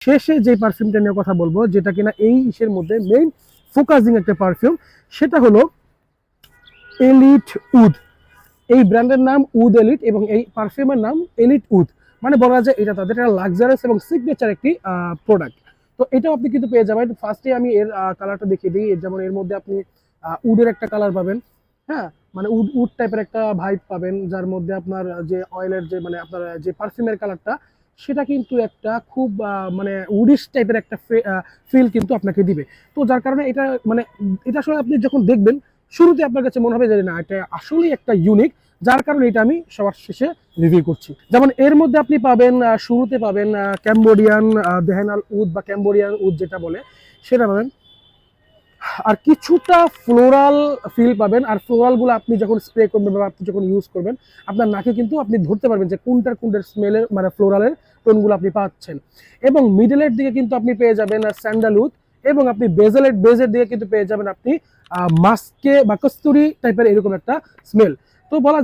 শেষে যে পারফিউমটা নিয়ে কথা বলব, যেটা কিনা এই ইসের মধ্যে মেইন ফোকাসিং একটা পারফিউম সেটা হলো এলিট উড এই ব্র্যান্ডের নাম উড এলিট এবং এই পারফিউমের নাম এলিট উড মানে বলা যায় এটা তাদের একটা লাক্সারিয়াস এবং সিগনেচার একটি প্রোডাক্ট তো এটাও আপনি কিন্তু পেয়ে যাবেন। ফার্স্টে আমি এর কালারটা দেখিয়ে দিই। যেমন এর মধ্যে আপনি উডের একটা কালার পাবেন। হ্যাঁ? মানে উড উড টাইপের একটা ভাইব পাবেন, যার মধ্যে আপনার যে অয়েলের যে মানে আপনার যে পারফিউমের কালারটা সেটা কিন্তু একটা খুব মানে উডিশ টাইপের একটা ফিল কিন্তু আপনাকে দিবে। তো যার কারণে এটা মানে এটা আসলে আপনি যখন দেখবেন, শুরুতে আপনার কাছে মনে হবে যে, না, এটা আসলেই একটা ইউনিক যার কারণে এটা আমি সবার শেষে রিভিউ করছি। যেমন এর মধ্যে আপনি পাবেন শুরুতে পাবেন ক্যাম্বোডিয়ান দেহেনাল উদ বা ক্যাম্বোডিয়ান উদ যেটা বলে, সেটা পাবেন আর কিছুটা ফ্লোরাল ফিল পাবেন। আর ফ্লোরালগুলো আপনি যখন স্প্রে করবেন বা আপনি যখন ইউজ করবেন, আপনার নাকে কিন্তু আপনি ধরতে পারবেন যে কোনটার কোনটার স্মেলের মানে ফ্লোরালের টোনগুলো আপনি পাচ্ছেন। এবং মিডলের দিকে কিন্তু আপনি পেয়ে যাবেন স্যান্ডালউড এবং আপনি বেজেলের বেজের দিকে কিন্তু পেয়ে যাবেন আপনি মাস্কে বা কস্তুরি টাইপের এরকম একটা স্মেল তো বলা